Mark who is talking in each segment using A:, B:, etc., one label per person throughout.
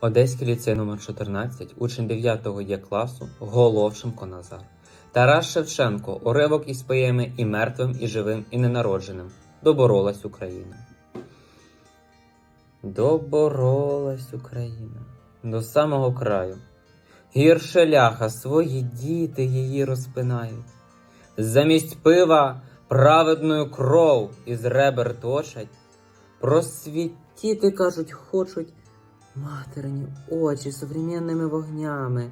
A: Одеський ліцей номер 14 учень 9 Є класу Головшенко Назар. Тарас Шевченко, уривок із поеми і мертвим, і живим, і ненародженим. Доборолась Україна. Доборолась Україна до самого краю. Гірше ляха свої діти її розпинають. Замість пива праведною кров із ребер точать. Просвітіти, кажуть, хочуть материні очі современними вогнями,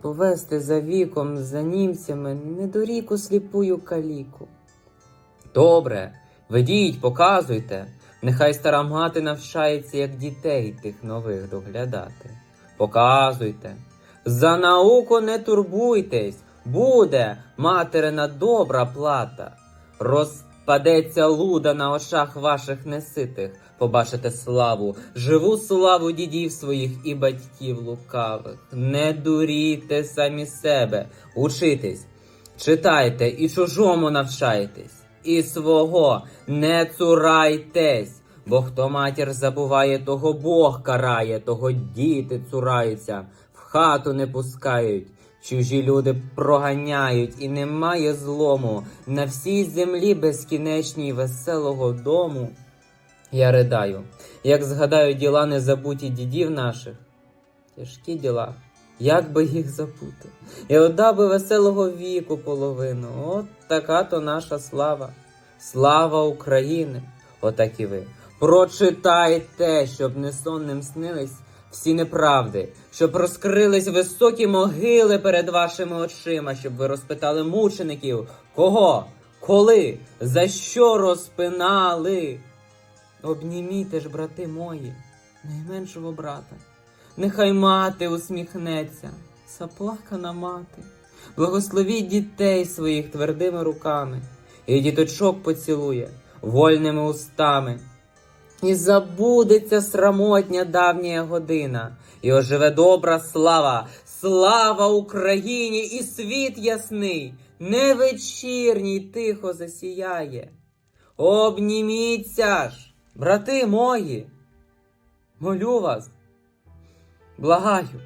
A: повести за віком, за німцями, недоріку сліпую каліку. Добре, ведіть, показуйте, нехай стара мати навчається, як дітей тих нових доглядати. Показуйте. За науку не турбуйтесь, буде материна добра плата. Розпадеться луда на очах ваших неситих, побачите славу, живу славу дідів своїх і батьків лукавих. Не дурійте самі себе, учитесь, читайте і чужому навчайтесь, і свого не цурайтесь. Бо хто матір забуває, того Бог карає, того діти цураються, в хату не пускають. Чужі люди проганяють, і немає злому на всій землі безкінечній веселого дому. Я ридаю, як згадаю діла незабуті дідів наших. Тяжкі діла, як би їх забути? І отдав би веселого віку половину. От така то наша слава. Слава України! Отак і ви. Прочитайте, щоб не сонним снились всі неправди, щоб розкрились високі могили перед вашими очима, щоб ви розпитали мучеників, кого, коли, за що розпинали. Обніміте ж, брати мої, найменшого брата. Нехай мати усміхнеться, заплакана мати. Благословіть дітей своїх твердими руками, і діточок поцілує вольними устами. І забудеться срамотня давня година, і оживе добра слава, слава Україні! І світ ясний, не вечірній тихо засіяє. Обніміться ж, брати мої, молю вас, благаю.